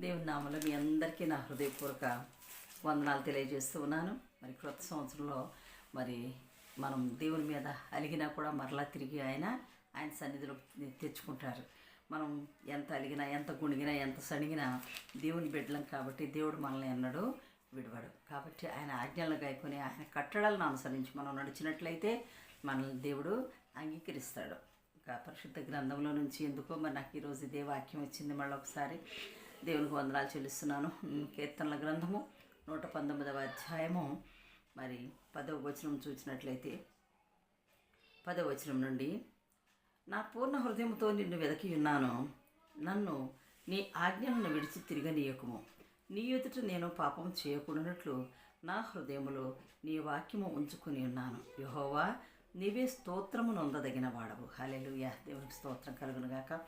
దేవుని నామలో మీ అందరికీ నా హృదయపూర్వక వందనాలు తెలియజేస్తూ ఉన్నాను. మరి క్రొత్త సంవత్సరంలో మరి మనం దేవుని మీద అలిగినా కూడా మరలా తిరిగి ఆయన ఆయన సన్నిధిలో తెచ్చుకుంటారు. మనం ఎంత అలిగినా ఎంత గుణిగినా ఎంత సణిగినా దేవుని బిడ్డలం కాబట్టి దేవుడు మనల్ని ఎన్నడూ విడవడు. కాబట్టి ఆయన ఆజ్ఞలను గాయకొని ఆయన కట్టడాలను అనుసరించి మనం నడిచినట్లయితే మనల్ని దేవుడు అంగీకరిస్తాడు. ఇంకా పరిశుద్ధ గ్రంథంలో నుంచి ఎందుకో మరి నాకు ఈరోజు ఇదే వాక్యం వచ్చింది. మళ్ళీ ఒకసారి దేవునికి వందనాలు చెల్లిస్తున్నాను. కీర్తనల గ్రంథము నూట పంతొమ్మిదవ అధ్యాయము. మరి పదవ వచనం చూసినట్లయితే పదవ వచనం నుండి నా పూర్ణ హృదయంతో నిన్ను వెదకి ఉన్నాను. నన్ను నీ ఆజ్ఞలను విడిచి తిరగనీయకము. నీ ఎదుట నేను పాపం చేయకూడనట్లు నా హృదయములో నీ వాక్యము ఉంచుకుని ఉన్నాను. యహోవా నీవే స్తోత్రము నొందదగిన వాడవు. హల్లెలూయా. దేవునికి స్తోత్రం కలుగునుగాక.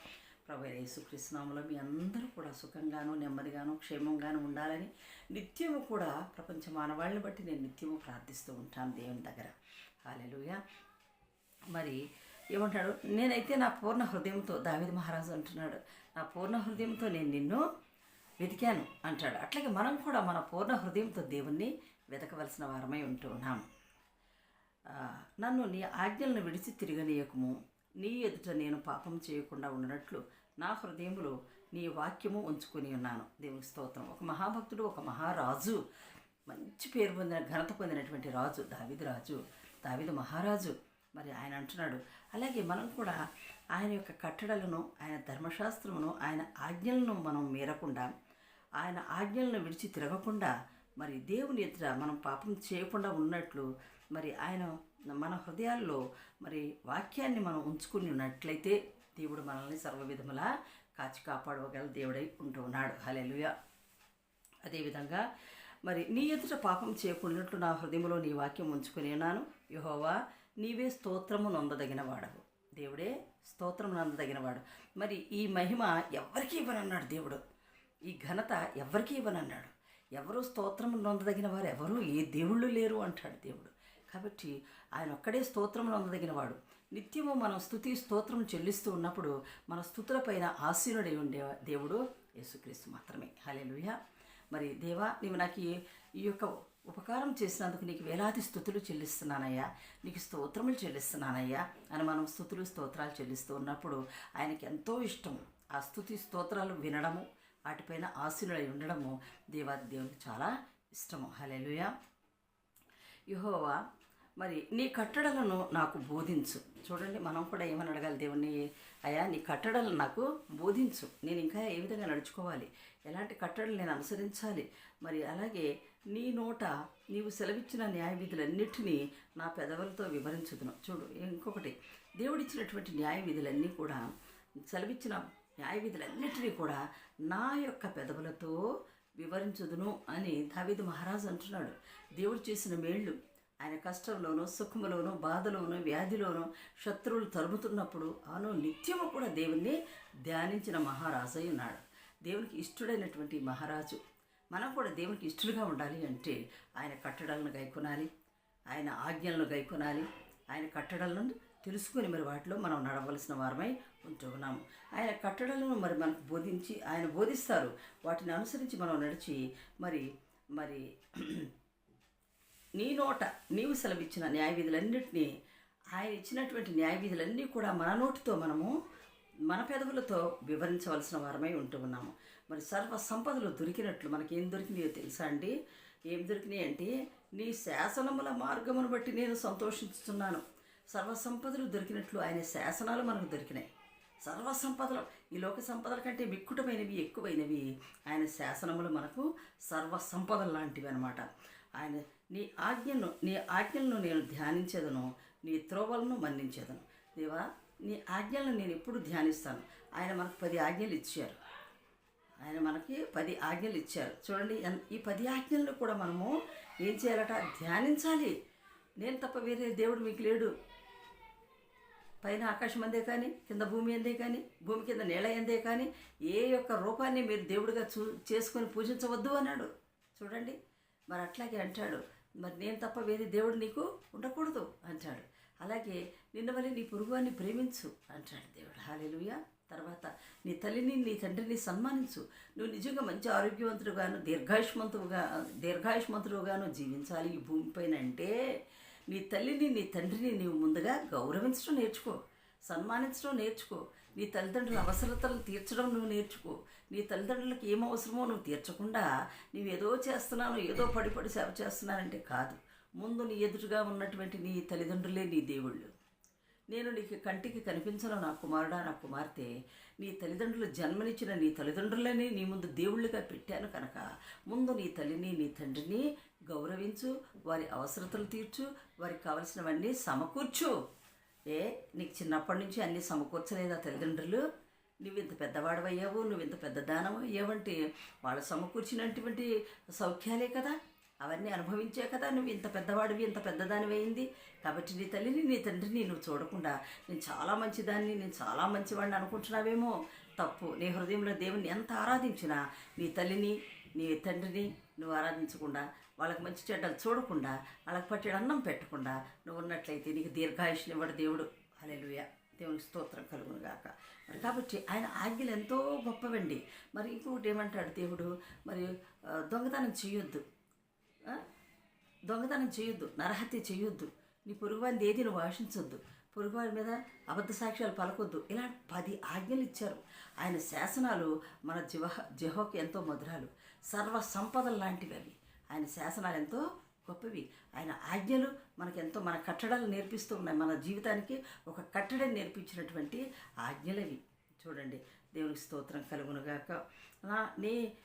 ప్రభు యేసుకృష్ణంలో మీ అందరూ కూడా సుఖంగాను నెమ్మదిగాను క్షేమంగాను ఉండాలని నిత్యము కూడా ప్రపంచ మానవాళ్ళని బట్టి నేను నిత్యము ప్రార్థిస్తూ ఉంటాను దేవుని దగ్గర. హాలెలుయా మరి ఏమంటాడు? నేనైతే నా పూర్ణ హృదయంతో దావిద మహారాజు అంటున్నాడు నా పూర్ణ హృదయంతో నేను నిన్ను వెతికాను అంటాడు. అట్లాగే మనం కూడా మన పూర్ణ హృదయంతో దేవుణ్ణి వెతకవలసిన వారమై ఉంటూ ఉన్నాం. నన్ను నీ ఆజ్ఞలను విడిచి తిరగనీయకము. నీ ఎదుట నేను పాపం చేయకుండా ఉన్నట్లు నా హృదయంలో నీ వాక్యము ఉంచుకొని ఉన్నాను. దేవునికి స్తోత్రం. ఒక మహాభక్తుడు ఒక మహారాజు మంచి పేరు పొందిన ఘనత పొందినటువంటి రాజు దావిది రాజు దావిది మహారాజు. మరి ఆయన అంటున్నాడు అలాగే మనం కూడా ఆయన యొక్క కట్టడలను ఆయన ధర్మశాస్త్రమును ఆయన ఆజ్ఞలను మనం మీరకుండా ఆయన ఆజ్ఞలను విడిచి తిరగకుండా మరి దేవుని ఎదుట మనం పాపం చేయకుండా ఉన్నట్లు మరి ఆయన మన హృదయాల్లో మరి వాక్యాన్ని మనం ఉంచుకుని ఉన్నట్లయితే దేవుడు మనల్ని సర్వ విధములా కాచి కాపాడగల దేవుడై ఉంటూ ఉన్నాడు హలెలుయ అదేవిధంగా మరి నీ ఎదుట పాపం చేయకుండాట్లు నా హృదయంలో నీ వాక్యం ఉంచుకునేనాను ఉన్నాను. యహోవా నీవే స్తోత్రము నొందదగిన వాడవు దేవుడే స్తోత్రం నందదగినవాడు. మరి ఈ మహిమ ఎవరికి ఇవ్వనన్నాడు దేవుడు. ఈ ఘనత ఎవరికి ఇవ్వనన్నాడు. ఎవరు స్తోత్రం నొందదగిన వారు ఎవరు? ఏ దేవుళ్ళు లేరు అంటాడు దేవుడు. కాబట్టి ఆయన ఒక్కడే స్తోత్రం నొందదగినవాడు. నిత్యము మనం స్థుతి స్తోత్రం చెల్లిస్తూ ఉన్నప్పుడు మన స్థుతులపైన ఆసీనుడై ఉండే దేవుడు యేసుక్రీస్తు మాత్రమే. హలేలుయ మరి దేవా నీవు నాకు ఈ- యొక్క ఉపకారం చేసినందుకు నీకు వేలాది స్థుతులు చెల్లిస్తున్నానయ్యా. నీకు స్తోత్రములు చెల్లిస్తున్నానయ్యా. అని మనం స్థుతులు స్తోత్రాలు చెల్లిస్తూ ఉన్నప్పుడు ఆయనకి ఎంతో ఇష్టం. ఆ స్థుతి స్తోత్రాలు వినడము వాటిపైన ఆశీనుడై ఉండడము దేవాది దేవునికి చాలా ఇష్టము. హల్లెలూయా. యుహోవా మరి నీ కట్టడలను నాకు బోధించు. చూడండి మనం కూడా ఏమని అడగాలి? దేవుణ్ణి అయ్యా నీ కట్టడలను నాకు బోధించు. నేను ఇంకా ఏ విధంగా నడుచుకోవాలి? ఎలాంటి కట్టడలు నేను అనుసరించాలి? మరి అలాగే నీ నోట నీవు సెలవిచ్చిన న్యాయవిధులన్నిటినీ నా పెదవులతో వివరించుదును. చూడు ఇంకొకటి దేవుడిచ్చినటువంటి న్యాయ విధులన్నీ కూడా సెలవిచ్చిన న్యాయవిధులన్నిటినీ కూడా నా యొక్క పెదవులతో వివరించుదును అని దావీదు మహారాజు అంటున్నాడు. దేవుడు చేసిన మేళ్ళు ఆయన కష్టంలోనూ సుఖములోనూ బాధలోనూ వ్యాధిలోనూ శత్రువులు తరుముతున్నప్పుడు ఆను నిత్యము కూడా దేవుణ్ణి ధ్యానించిన మహారాజు ఉన్నాడు. దేవునికి ఇష్టడైనటువంటి మహారాజు. మనం కూడా దేవునికి ఇష్టలుగా ఉండాలి అంటే ఆయన కట్టడాలను గైకొనాలి ఆయన ఆజ్ఞలను గైకొనాలి ఆయన కట్టడాలను తెలుసుకొని మరి వాటిలో మనం నడవలసిన వారమై ఉంటున్నాము ఆయన కట్టడలను మరి మనకు బోధించి ఆయన బోధిస్తారు. వాటిని అనుసరించి మనం నడిచి మరి మరి నీ నోట నీవు సెలవిచ్చిన న్యాయ విధులన్నింటినీ ఆయన ఇచ్చినటువంటి న్యాయ విధులన్నీ కూడా మన నోటితో మనము మన పెదవులతో వివరించవలసిన వారమై ఉంటూ ఉన్నాము. మరి సర్వ సంపదలు దొరికినట్లు మనకి ఏం దొరికినాయో తెలుసా అండి? ఏం దొరికినాయి అంటే నీ శాసనముల మార్గమును బట్టి నేను సంతోషిస్తున్నాను. సర్వ సంపదలు దొరికినట్లు ఆయన శాసనాలు మనకు దొరికినాయి. సర్వ సంపదలు ఈ లోక సంపదల కంటే మిక్కుటమైనవి ఎక్కువైనవి ఆయన శాసనములు మనకు సర్వ సంపదలు లాంటివి అనమాట ఆయన నీ ఆజ్ఞను నీ ఆజ్ఞలను నేను ధ్యానించేదను నీ త్రోవలను మన్నించేదను. దేవా నీ ఆజ్ఞలను నేను ఎప్పుడు ధ్యానిస్తాను? ఆయన మనకు పది ఆజ్ఞలు ఇచ్చారు. ఆయన మనకి పది ఆజ్ఞలు ఇచ్చారు. చూడండి ఎన్- ఈ పది ఆజ్ఞలను కూడా మనము ఏం చేయాలట? ధ్యానించాలి. నేను తప్ప వేరే దేవుడు మీకు లేడు. పైన ఆకాశం అందే కానీ కింద భూమి అందే కానీ భూమి కింద నేల అందే కానీ ఏ యొక్క రూపాన్ని మీరు దేవుడిగా చూ చేసుకొని పూజించవద్దు అన్నాడు. చూడండి మరి అట్లాగే అంటాడు. మరి నేను తప్ప వేరే దేవుడు నీకు ఉండకూడదు అంటాడు. అలాగే నిన్న వల్ల నీ పురుగువాన్ని ప్రేమించు అంటాడు దేవుడు. హాలేలుయ తర్వాత నీ తల్లిని నీ తండ్రిని సన్మానించు. నువ్వు నిజంగా మంచి ఆరోగ్యవంతుడుగాను దీర్ఘాయుష్మంతుడుగా దీర్ఘాయుష్మంతుడుగాను జీవించాలి ఈ భూమిపైన అంటే నీ తల్లిని నీ తండ్రిని నీవు ముందుగా గౌరవించడం నేర్చుకో సన్మానించడం నేర్చుకో. నీ తల్లిదండ్రుల అవసరతలను తీర్చడం నువ్వు నేర్చుకో. నీ తల్లిదండ్రులకు ఏం అవసరమో నువ్వు తీర్చకుండా నువ్వు ఏదో చేస్తున్నాను ఏదో పడి పడి సేవ చేస్తున్నానంటే కాదు. ముందు నీ ఎదురుగా ఉన్నటువంటి నీ తల్లిదండ్రులే నీ దేవుళ్ళు. నేను నీకు కంటికి కనిపించను నా కుమారుడా నా కుమార్తె. నీ తల్లిదండ్రులు జన్మనిచ్చిన నీ తల్లిదండ్రులని నీ ముందు దేవుళ్ళుగా పెట్టాను కనుక ముందు నీ తల్లిని నీ తండ్రిని గౌరవించు వారి అవసరతలు తీర్చు వారికి కావలసినవన్నీ సమకూర్చు. ఏ నీకు చిన్నప్పటి నుంచి అన్నీ సమకూర్చలేదా తల్లిదండ్రులు? నువ్వు ఇంత పెద్దవాడవయ్యావు నువ్వు ఇంత పెద్ద దానం అయ్యావంటే వాళ్ళు సమకూర్చినటువంటి సౌఖ్యాలే కదా. అవన్నీ అనుభవించే కదా నువ్వు ఇంత పెద్దవాడివి ఇంత పెద్దదానివైంది కాబట్టి నీ తల్లిని నీ తండ్రిని నువ్వు చూడకుండా నేను చాలా మంచిదాన్ని నేను చాలా మంచివాడిని అనుకుంటున్నావేమో? తప్పు. నీ హృదయంలో దేవుని ఎంత ఆరాధించినా నీ తల్లిని నీ తండ్రిని నువ్వు ఆరాధించకుండా వాళ్ళకి మంచి చెడ్డలు చూడకుండా వాళ్ళకి పట్టేడు అన్నం పెట్టకుండా నువ్వు ఉన్నట్లయితే నీకు దీర్ఘాయుష్నివ్వడు దేవుడు. అలెలుయ దేవునికి స్తోత్రం కలుగును గాక. మరి కాబట్టి ఆయన ఆజ్ఞలు ఎంతో గొప్పవండి. మరి ఇంకొకటి ఏమంటాడు దేవుడు? మరి దొంగతనం చేయొద్దు. దొంగతనం చేయొద్దు. నరహత్య చేయొద్దు. నీ పొరుగువారిని ఏది నువ్వు ఆశించొద్దు. పొరుగువారి మీద అబద్ధ సాక్ష్యాలు పలకొద్దు. ఇలా పది ఆజ్ఞలు ఇచ్చారు. ఆయన శాసనాలు మన జివహ జహోకి ఎంతో మధురాలు. సర్వ సంపదలు లాంటివి అవి ఆయన శాసనాలు ఎంతో గొప్పవి. ఆయన ఆజ్ఞలు మనకెంతో మన కట్టడాలు నేర్పిస్తూ ఉన్నాయి. మన జీవితానికి ఒక కట్టడం నేర్పించినటువంటి ఆజ్ఞలవి. చూడండి దేవునికి స్తోత్రం కలుగునుగాక. నా నీ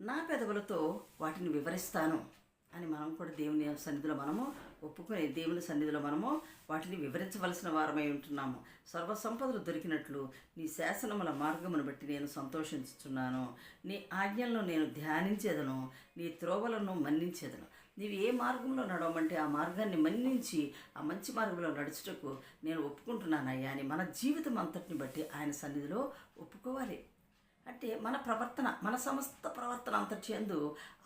నా పెదవులతో వాటిని వివరిస్తాను. అని మనం కూడా దేవుని సన్నిధిలో మనము ఒప్పుకుని దేవుని సన్నిధిలో మనము వాటిని వివరించవలసిన వారమై ఉంటున్నాము. సర్వ సంపదలు దొరికినట్లు నీ శాసనముల మార్గమును బట్టి నేను సంతోషించుచున్నాను. నీ ఆజ్ఞలను నేను ధ్యానించేదను నీ త్రోవలను మన్నించేదను. నీవు ఏ మార్గంలో నడవమంటే ఆ మార్గాన్ని మన్నించి ఆ మంచి మార్గంలో నడుచుటకు నేను ఒప్పుకుంటున్నానయ్యా అని మన జీవితం అంతటిని బట్టి ఆయన సన్నిధిలో ఒప్పుకోవాలి. అంటే మన ప్రవర్తన మన సమస్త ప్రవర్తన అంతటి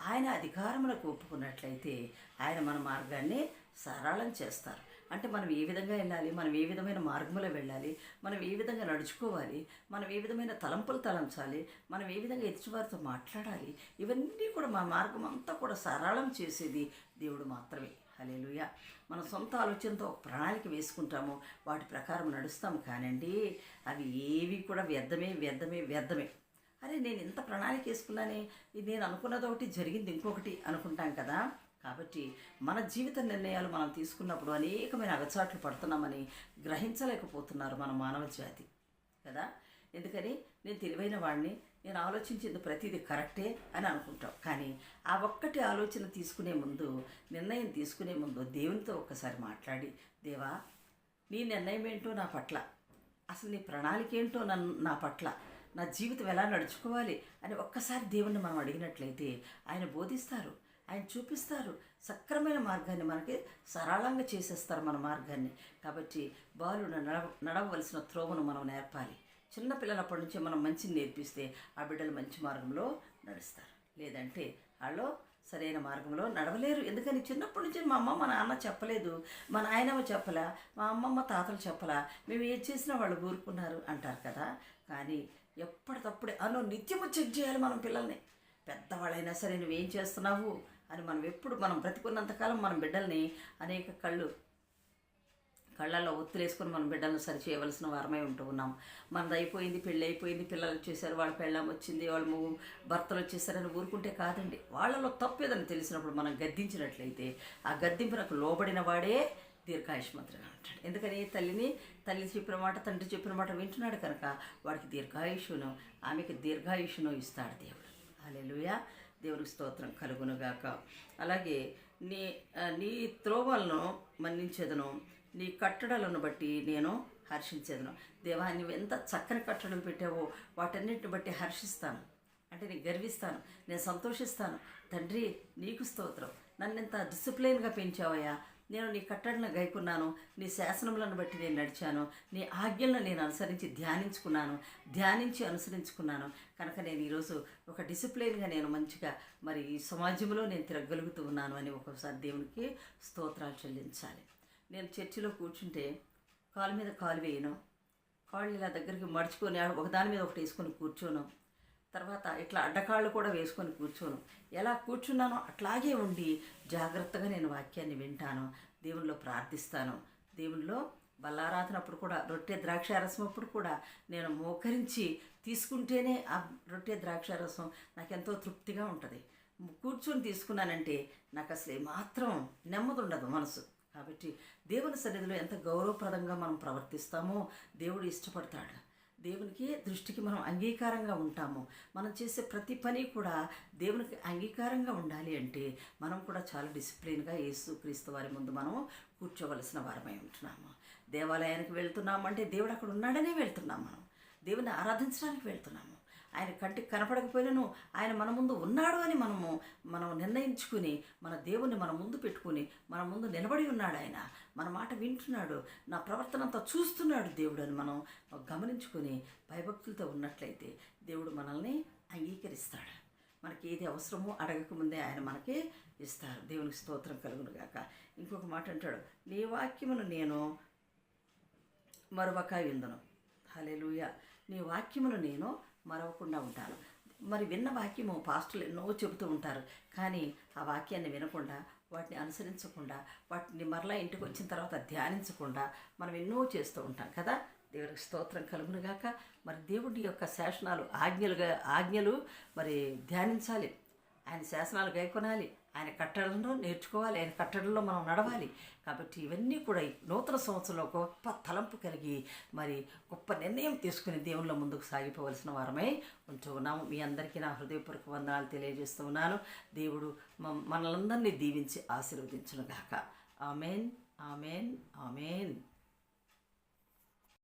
ఆయన అధికారములకు ఒప్పుకున్నట్లయితే ఆయన మన మార్గాన్ని సరళం చేస్తారు. అంటే మనం ఏ విధంగా వెళ్ళాలి మనం ఏ విధమైన మార్గంలో వెళ్ళాలి మనం ఏ విధంగా నడుచుకోవాలి మనం ఏ విధమైన తలంపులు తలంచాలి మనం ఏ విధంగా ఎదుటివారితో మాట్లాడాలి ఇవన్నీ కూడా మా మార్గం అంతా కూడా సరళం చేసేది దేవుడు మాత్రమే. హలేలుయ మన సొంత ఆలోచనతో ప్రణాళిక వేసుకుంటాము వాటి ప్రకారం నడుస్తాము కానండి అవి ఏవి కూడా వ్యర్థమే వ్యర్థమే వ్యర్థమే. అరే నేను ఇంత ప్రణాళిక వేసుకున్నానే ఇది నేను అనుకున్నది ఒకటి జరిగింది ఇంకొకటి అనుకుంటాం కదా. కాబట్టి మన జీవిత నిర్ణయాలు మనం తీసుకున్నప్పుడు అనేకమైన అగచాట్లు పడుతున్నామని గ్రహించలేకపోతున్నారు మన మానవ జాతి కదా? ఎందుకని? నేను తెలివైన వాడిని నేను ఆలోచించింది ప్రతిదీ కరెక్టే అని అనుకుంటాం. కానీ ఆ ఒక్కటి ఆలోచన తీసుకునే ముందు నిర్ణయం తీసుకునే ముందు దేవునితో ఒక్కసారి మాట్లాడి దేవా నీ నిర్ణయం ఏంటో నా పట్ల అసలు నీ ప్రణాళిక ఏంటో నన్ను నా పట్ల నా జీవితం ఎలా నడుచుకోవాలి అని ఒక్కసారి దేవుణ్ణి మనం అడిగినట్లయితే ఆయన బోధిస్తారు ఆయన చూపిస్తారు. సక్రమైన మార్గాన్ని మనకి సరళంగా చేసేస్తారు మన మార్గాన్ని. కాబట్టి బాలు నడవ నడవలసిన త్రోవను మనం నేర్పాలి. చిన్నపిల్లలప్పటి నుంచే మనం మంచిని నేర్పిస్తే ఆ బిడ్డలు మంచి మార్గంలో నడుస్తారు. లేదంటే వాళ్ళు సరైన మార్గంలో నడవలేరు. ఎందుకని చిన్నప్పటి నుంచి మా అమ్మ మా నాన్న చెప్పలేదు మా నాయనమ్మ చెప్పలా మా అమ్మమ్మ తాతలు చెప్పలా మేము ఏం చేసినా వాళ్ళు ఊరుకున్నారు అంటారు కదా. కానీ ఎప్పటికప్పుడే. అను నిత్యము చెక్ చేయాలి మనం పిల్లల్ని. పెద్దవాళ్ళైనా సరే నువ్వేం చేస్తున్నావు అని మనం ఎప్పుడు మనం బ్రతికున్నంతకాలం మన బిడ్డల్ని అనేక కళ్ళు కళ్ళల్లో ఒత్తులేసుకుని మన బిడ్డలను సరి చేయవలసిన వారమై ఉంటూ ఉన్నాం. మనది అయిపోయింది పెళ్ళి అయిపోయింది పిల్లలు వచ్చేసారు వాళ్ళ పెళ్ళం వచ్చింది వాళ్ళ భర్తలు వచ్చేసారని ఊరుకుంటే కాదండి. వాళ్ళలో తప్పు ఏదని తెలిసినప్పుడు మనం గద్దించినట్లయితే ఆ గద్దింపునకు లోబడిన వాడే దీర్ఘాయుష్మంతుడుగా ఉంటాడు ఎందుకని తల్లిని తల్లి చెప్పిన మాట తండ్రి చెప్పిన మాట వింటున్నాడు కనుక వాడికి దీర్ఘాయుషును ఆమెకి దీర్ఘాయుషును ఇస్తాడు దేవుడు. అలెలుయ దేవుడికి స్తోత్రం కలుగునుగాక. అలాగే నీ నీ త్రోవలను మన్నించేదను నీ కట్టడలను బట్టి నేను హర్షించేదను. దేవా నువ్వు ఎంత చక్కని కట్టడలు పెట్టావో వాటన్నిటిని బట్టి హర్షిస్తాను. అంటే నేను గర్విస్తాను నేను సంతోషిస్తాను. తండ్రి నీకు స్తోత్రం. నన్ను ఎంత డిసిప్లైన్గా పెంచావయ్యా. నేను నీ కట్టడలను గైకున్నాను నీ శాసనములను బట్టి నేను నడిచాను నీ ఆజ్ఞలను నేను అనుసరించి ధ్యానించుకున్నాను ధ్యానించి అనుసరించుకున్నాను. కనుక నేను ఈరోజు ఒక డిసిప్లైన్గా నేను మంచిగా మరి ఈ సమాజంలో నేను తిరగలుగుతూ ఉన్నాను అని ఒకసారి దేవునికి స్తోత్రాలు చెల్లించాలి. నేను చర్చిలో కూర్చుంటే కాలు మీద కాలు వేయను కాళ్ళు ఇలా దగ్గరికి మడుచుకొని ఒకదాని మీద ఒకటి వేసుకొని కూర్చోను. తర్వాత ఇట్లా అడ్డకాళ్ళు కూడా వేసుకొని కూర్చోను. ఎలా కూర్చున్నానో అట్లాగే ఉండి జాగ్రత్తగా నేను వాక్యాన్ని వింటాను దేవునిలో ప్రార్థిస్తాను. దేవునిలో బల్లారాధనప్పుడు కూడా రొట్టె ద్రాక్షారసం అప్పుడు కూడా నేను మోకరించి తీసుకుంటేనే ఆ రొట్టె ద్రాక్షారసం నాకు ఎంతో తృప్తిగా ఉంటుంది. కూర్చొని తీసుకున్నానంటే నాకు అసలు ఏమాత్రం నెమ్మది ఉండదు మనసు. కాబట్టి దేవుని సన్నిధిలో ఎంత గౌరవప్రదంగా మనం ప్రవర్తిస్తామో దేవుడు ఇష్టపడతాడు. దేవునికి దృష్టికి మనం అంగీకారంగా ఉంటాము. మనం చేసే ప్రతి పని కూడా దేవునికి అంగీకారంగా ఉండాలి అంటే మనం కూడా చాలా డిసిప్లిన్గా యేసు క్రీస్తు వారి ముందు మనం కూర్చోవలసిన వారమై ఉంటున్నాము. దేవాలయానికి వెళ్తున్నాము అంటే దేవుడు అక్కడ ఉన్నాడనే వెళ్తున్నాం మనం. దేవుని ఆరాధించడానికి వెళ్తున్నాము. ఆయన కంటికి కనపడకపోయినను ఆయన మన ముందు ఉన్నాడు అని మనము మనం నిర్ణయించుకుని మన దేవుణ్ణి మన ముందు పెట్టుకుని మన ముందు నిలబడి ఉన్నాడు ఆయన. మన మాట వింటున్నాడు. నా ప్రవర్తన అంతా చూస్తున్నాడు దేవుడు అని మనం గమనించుకొని భయభక్తులతో ఉన్నట్లయితే దేవుడు మనల్ని అంగీకరిస్తాడు. మనకి ఏది అవసరమో అడగకముందే ఆయన మనకి ఇస్తారు. దేవునికి స్తోత్రం కలుగును గాక. ఇంకొక మాట అంటాడు నీ వాక్యమును నేను మరొక విందును. హలే నీ వాక్యమును నేను మరవకుండా ఉంటారు. మరి విన్న వాక్యము పాస్టులు ఎన్నో చెబుతూ ఉంటారు. కానీ ఆ వాక్యాన్ని వినకుండా వాటిని అనుసరించకుండా వాటిని మరలా ఇంటికి వచ్చిన తర్వాత ధ్యానించకుండా మనం ఎన్నో చేస్తూ ఉంటాం కదా? దేవుడికి స్తోత్రం కలుగునుగాక మరి దేవుడి యొక్క శాసనాలు ఆజ్ఞలుగా ఆజ్ఞలు మరి ధ్యానించాలి. ఆయన శాసనాలు గైకొనాలి ఆయన కట్టడంలో నేర్చుకోవాలి. ఆయన కట్టడంలో మనం నడవాలి. కాబట్టి ఇవన్నీ కూడా నూతన సంవత్సరంలో గొప్ప తలంపు కలిగి మరి గొప్ప నిర్ణయం తీసుకుని దేవుళ్ళ ముందుకు సాగిపోవలసిన వారమై ఉంటూ ఉన్నాము. మీ అందరికీ నా హృదయపూర్వక వందనాలు తెలియజేస్తూ ఉన్నాను. దేవుడు మనలందరినీ దీవించి ఆశీర్వదించును గాక ఆమెన్ ఆమెన్ ఆమెన్.